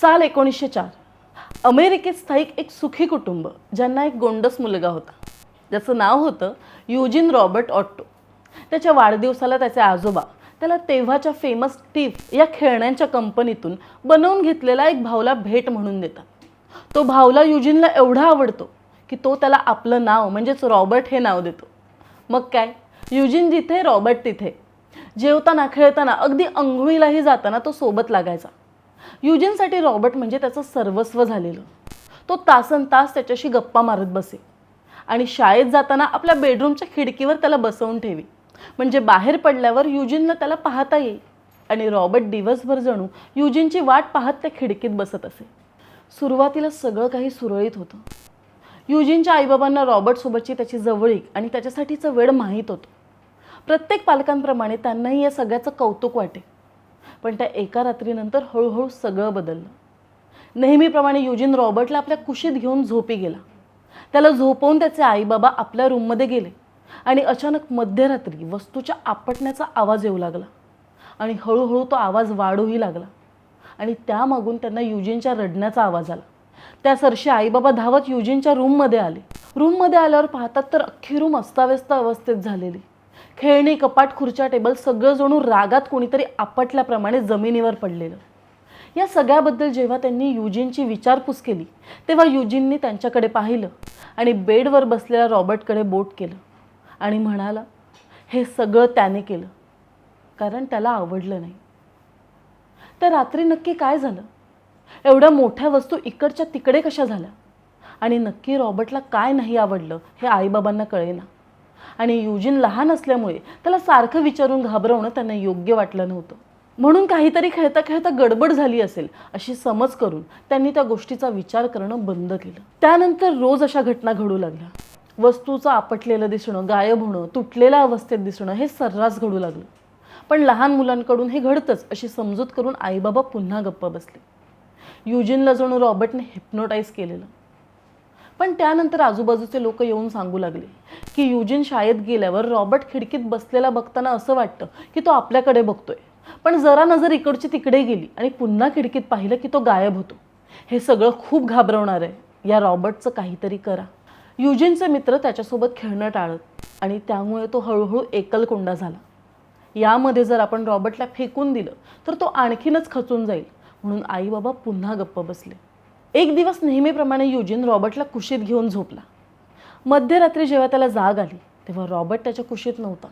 साल एकोणीसशे चार अमेरिकेत स्थायिक एक सुखी कुटुंब ज्यांना एक गोंडस मुलगा होता. ज्याचं नाव होतं युजिन रॉबर्ट ऑट्टो. त्याच्या वाढदिवसाला त्याचे आजोबा त्याला तेव्हाच्या फेमस टीफ या खेळण्यांच्या कंपनीतून बनवून घेतलेला एक भावला भेट म्हणून देतात. तो भावला युजिनला एवढा आवडतो की तो त्याला आपलं नाव म्हणजेच रॉबर्ट हे नाव देतो. मग काय? युजिन जिथे रॉबर्ट तिथे. जेवताना खेळताना अगदी अंघोळीलाही जाताना तो सोबत लागायचा. युजिनसाठी रॉबर्ट म्हणजे त्याचं सर्वस्व झालेलं. तो तासन तास त्याच्याशी गप्पा मारत बसे. आणि शाळेत जाताना आपल्या बेडरूमच्या खिडकीवर त्याला बसवून ठेवी. म्हणजे बाहेर पडल्यावर युजिनला त्याला पाहता येईल. आणि रॉबर्ट दिवसभर जणू युजिनची वाट पाहत त्या खिडकीत बसत असे. सुरुवातीला सगळं काही सुरळीत होतं. युजिनच्या आईबाबांना रॉबर्टसोबतची त्याची जवळीक आणि त्याच्यासाठीचं वेळ माहीत होतं. प्रत्येक पालकांप्रमाणे त्यांनाही या सगळ्याचं कौतुक वाटे. पण त्या एका रात्रीनंतर हळूहळू सगळं बदललं. नेहमीप्रमाणे युजिन रॉबर्टला आपल्या कुशीत घेऊन झोपी गेला. त्याला झोपवून त्याचे आईबाबा आपल्या रूममध्ये गेले आणि अचानक मध्यरात्री वस्तूच्या आपटण्याचा आवाज येऊ लागला आणि हळूहळू तो आवाज वाढूही लागला आणि त्यामागून त्यांना युजिनच्या रडण्याचा आवाज आला. त्या सरशी आईबाबा धावत युजिनच्या रूममध्ये आले. रूममध्ये आल्यावर पाहतात तर अख्खी रूम अस्ताव्यस्त अवस्थेत झालेली. खेळणी कपाट खुर्च्या टेबल सगळं जणू रागात कोणीतरी आपटल्याप्रमाणे जमिनीवर पडलेलं. या सगळ्याबद्दल जेव्हा त्यांनी युजिनची विचारपूस केली तेव्हा युजिननी त्यांच्याकडे पाहिलं आणि बेडवर बसलेल्या रॉबर्टकडे बोट केलं आणि म्हणाला हे सगळं त्याने केलं कारण त्याला आवडलं नाही. तर रात्री नक्की काय झालं? एवढ्या मोठ्या वस्तू इकडच्या तिकडे कशा झाल्या? आणि नक्की रॉबर्टला काय नाही आवडलं हे आईबाबांना कळेना. आणि युजिन लहान असल्यामुळे त्याला सारखं विचारून घाबरवणं त्यांना योग्य वाटलं नव्हतं. म्हणून काहीतरी खेळता खेळता गडबड झाली असेल अशी समज करून त्यांनी त्या गोष्टीचा विचार करणं बंद केलं. त्यानंतर रोज अशा घटना घडू लागल्या. वस्तूचं आपटलेलं दिसणं गायब होणं तुटलेल्या अवस्थेत दिसणं हे सर्रास घडू लागलं. पण लहान मुलांकडून हे घडतंच अशी समजूत करून आईबाबा पुन्हा गप्प बसले. युजिनला जणू रॉबर्टने हिप्नोटाईज केलेलं. पण त्यानंतर आजूबाजूचे लोक येऊन सांगू लागले की युजिन शाळेत गेल्यावर रॉबर्ट खिडकीत बसलेला बघताना असं वाटतं की तो आपल्याकडे बघतोय. पण जरा नजर इकडची तिकडे गेली आणि पुन्हा खिडकीत पाहिलं की तो गायब होतो. हे सगळं खूप घाबरवणार आहे. या रॉबर्टचं काहीतरी करा. युजिनचे मित्र त्याच्यासोबत खेळणं टाळत आणि त्यामुळे तो हळूहळू एकलकोंडा झाला. यामध्ये जर आपण रॉबर्टला फेकून दिलं तर तो आणखीनच खचून जाईल. म्हणून आई बाबा पुन्हा गप्प बसले. एक दिवस नेहमीप्रमाणे युजिन रॉबर्टला कुशीत घेऊन झोपला. मध्यरात्री जेव्हा त्याला जाग आली तेव्हा रॉबर्ट त्याच्या कुशीत नव्हता.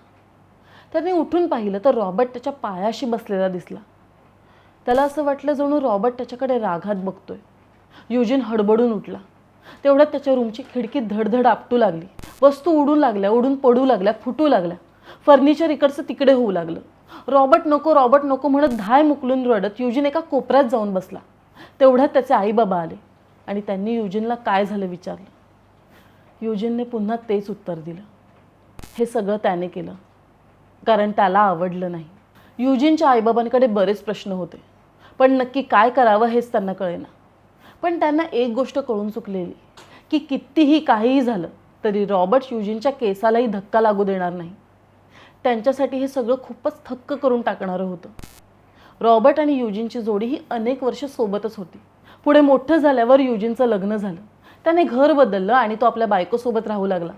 त्याने उठून पाहिलं तर रॉबर्ट त्याच्या पायाशी बसलेला दिसला. त्याला असं वाटलं जणू रॉबर्ट त्याच्याकडे राघात बघतोय. युजिन हडबडून उठला. तेवढ्यात त्याच्या रूमची खिडकी धडधड आपटू लागली. वस्तू उडून लागल्या उडून पडू लागल्या फुटू लागल्या. फर्निचर इकडचं तिकडे होऊ लागलं. रॉबर्ट नको रॉबर्ट नको म्हणत धाय मुकलून रडत युजिन एका कोपऱ्यात जाऊन बसला. तेवढ्यात त्याचे आईबाबा आले आणि त्यांनी युजिनला काय झालं विचारलं. युजिनने पुन्हा तेच उत्तर दिलं. हे सगळं त्याने केलं. कारण त्याला आवडलं नाही. युजिनच्या आईबाबांकडे बरेच प्रश्न होते. पण नक्की काय करावं हेच त्यांना कळेना. पण त्यांना एक गोष्ट कळून चुकलेली की कितीही काहीही झालं तरी रॉबर्ट युजिनच्या केसालाही धक्का लागू देणार नाही. त्यांच्यासाठी हे सगळं खूपच थक्क करून टाकणारं होतं. रॉबर्ट आणि युजिनची जोडी ही अनेक वर्ष सोबतच होती. पुढे मोठं झाल्यावर युजिनचं लग्न झालं. त्याने घर बदललं आणि तो आपल्या बायकोसोबत राहू लागला.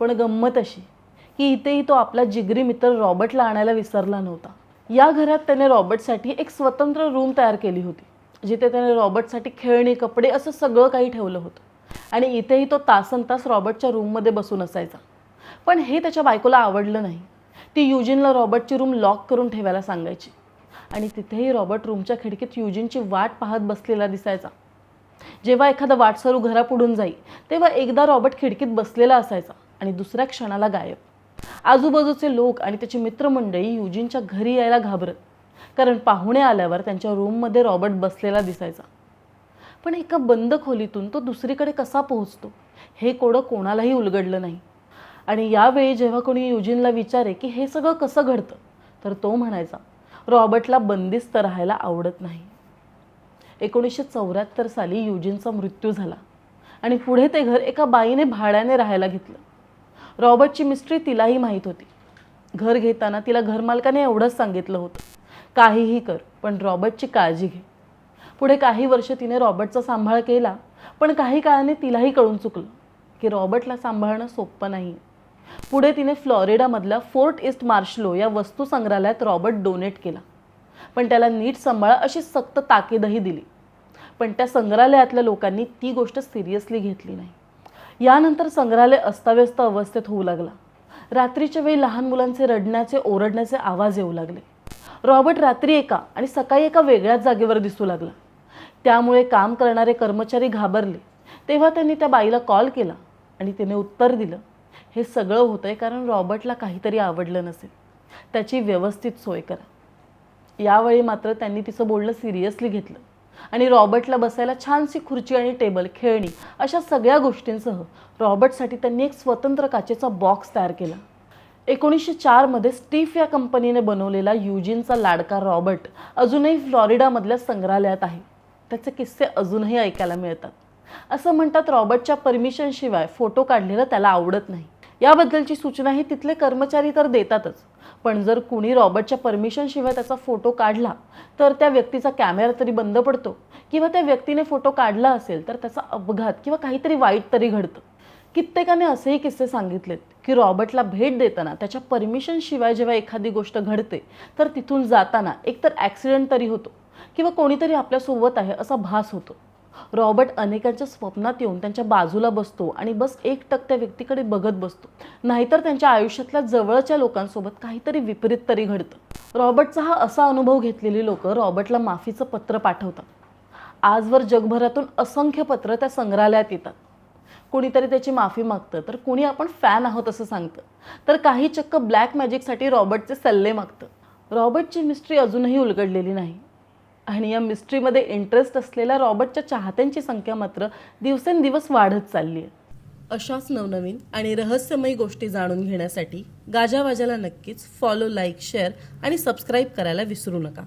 पण गंमत अशी की इथेही तो आपला जिगरी मित्र रॉबर्टला आणायला विसरला नव्हता. या घरात त्याने रॉबर्टसाठी एक स्वतंत्र रूम तयार केली होती जिथे त्याने रॉबर्टसाठी खेळणी कपडे असं सगळं काही ठेवलं होतं. आणि इथेही तो तासन तास रॉबर्टच्या रूममध्ये बसून असायचा. पण हे त्याच्या बायकोला आवडलं नाही. ती युजिनला रॉबर्टची रूम लॉक करून ठेवायला सांगायची. आणि तिथेही रॉबर्ट रूमच्या खिडकीत युजिनची वाट पाहत बसलेला दिसायचा. जेव्हा एखादा वाटसरू घरापुढून जाई तेव्हा एकदा रॉबर्ट खिडकीत बसलेला असायचा आणि दुसऱ्या क्षणाला गायब. आजूबाजूचे लोक आणि त्याची मित्रमंडळी युजिनच्या घरी यायला घाबरत कारण पाहुणे आल्यावर त्यांच्या रूममध्ये रॉबर्ट बसलेला दिसायचा. पण एका बंद खोलीतून तो दुसरीकडे कसा पोहोचतो हे कोडं कोणालाही उलगडलं नाही. आणि यावेळी जेव्हा कोणी युजिनला विचारे की हे सगळं कसं घडतं तर तो म्हणायचा रॉबर्टला बंदिस्त राहायला आवडत नाही. एकोणीसशे चौऱ्याहत्तर साली युजिनचा मृत्यू झाला आणि पुढे ते घर एका बाईने भाड्याने राहायला घेतलं. रॉबर्टची मिस्ट्री तिलाही माहीत होती. घर घेताना तिला घरमालकाने एवढंच सांगितलं होतं. काहीही कर पण रॉबर्टची काळजी घे. पुढे काही वर्ष तिने रॉबर्टचा सांभाळ केला पण काही काळाने तिलाही कळून चुकलं की रॉबर्टला सांभाळणं सोपं नाही. पुढे तिने फ्लॉरिडामधल्या फोर्ट ईस्ट मार्शलो या वस्तू संग्रहालयात रॉबर्ट डोनेट केला. पण त्याला नीट सांभाळा अशी सक्त ताकीदही दिली. पण त्या संग्रहालयातल्या लोकांनी ती गोष्ट सिरियसली घेतली नाही. यानंतर संग्रहालय अस्ताव्यस्त अवस्थेत होऊ लागला. रात्रीच्या वेळी लहान मुलांचे रडण्याचे ओरडण्याचे आवाज येऊ लागले. रॉबर्ट रात्री एका आणि सकाळी एका वेगळ्याच जागेवर दिसू लागला. त्यामुळे काम करणारे कर्मचारी घाबरले. तेव्हा त्यांनी त्या बाईला कॉल केला आणि तिने उत्तर दिलं हे सगळं होतंय कारण रॉबर्टला काहीतरी आवडलं नसेल. त्याची व्यवस्थित सोय करा. यावेळी मात्र त्यांनी तिचं बोलणं सिरियसली घेतलं. आणि रॉबर्टला बसायला छानशी खुर्ची आणि टेबल खेळणी अशा सगळ्या गोष्टींसह रॉबर्टसाठी त्यांनी एक स्वतंत्र काचेचा बॉक्स तयार केला. एकोणीसशे चारमध्ये स्टीफ या कंपनीने बनवलेला युजिनचा लाडका रॉबर्ट अजूनही फ्लॉरिडामधल्या संग्रहालयात आहे. त्याचे किस्से अजूनही ऐकायला मिळतात. असं म्हणतात रॉबर्टच्या परमिशनशिवाय फोटो काढलेला त्याला आवडत नाही. याबद्दलची सूचनाही तिथले कर्मचारी तर देतातच. पण जर कुणी रॉबर्टच्या परमिशनशिवाय त्याचा फोटो काढला तर त्या व्यक्तीचा कॅमेरा तरी बंद पडतो. किंवा त्या व्यक्तीने फोटो काढला असेल तर त्याचा अपघात किंवा काहीतरी वाईट तरी घडतं. कित्येकाने असेही किस्से सांगितलेत की रॉबर्टला भेट देताना त्याच्या परमिशनशिवाय जेव्हा एखादी गोष्ट घडते तर तिथून जाताना एकतर ॲक्सिडेंट तरी होतो किंवा कोणीतरी आपल्यासोबत आहे असा भास होतो. रॉबर्ट अनेकांच्या स्वप्नात येऊन त्यांच्या बाजूला बसतो आणि बस एकटक त्या व्यक्तीकडे बघत बसतो. नाहीतर त्यांच्या आयुष्यातल्या जवळच्या लोकांसोबत काहीतरी विपरीत तरी घडतं. रॉबर्टचा हा असा अनुभव घेतलेली लोक रॉबर्टला माफीचं पत्र पाठवतात. आजवर जगभरातून असंख्य पत्र त्या संग्रहालयात येतात. कुणीतरी त्याची माफी मागतं तर कुणी आपण फॅन आहोत असं सांगतं. तर काही चक्क ब्लॅक मॅजिकसाठी रॉबर्टचे सल्ले मागतं. रॉबर्टची मिस्ट्री अजूनही उलगडलेली नाही. आणि या मिस्ट्रीमध्ये इंटरेस्ट असलेल्या रॉबर्टच्या चाहत्यांची संख्या मात्र दिवसेंदिवस वाढत चालली आहे. अशाच नवनवीन आणि रहस्यमयी गोष्टी जाणून घेण्यासाठी गाजावाजाला नक्कीच फॉलो लाईक शेअर आणि सबस्क्राईब करायला विसरू नका.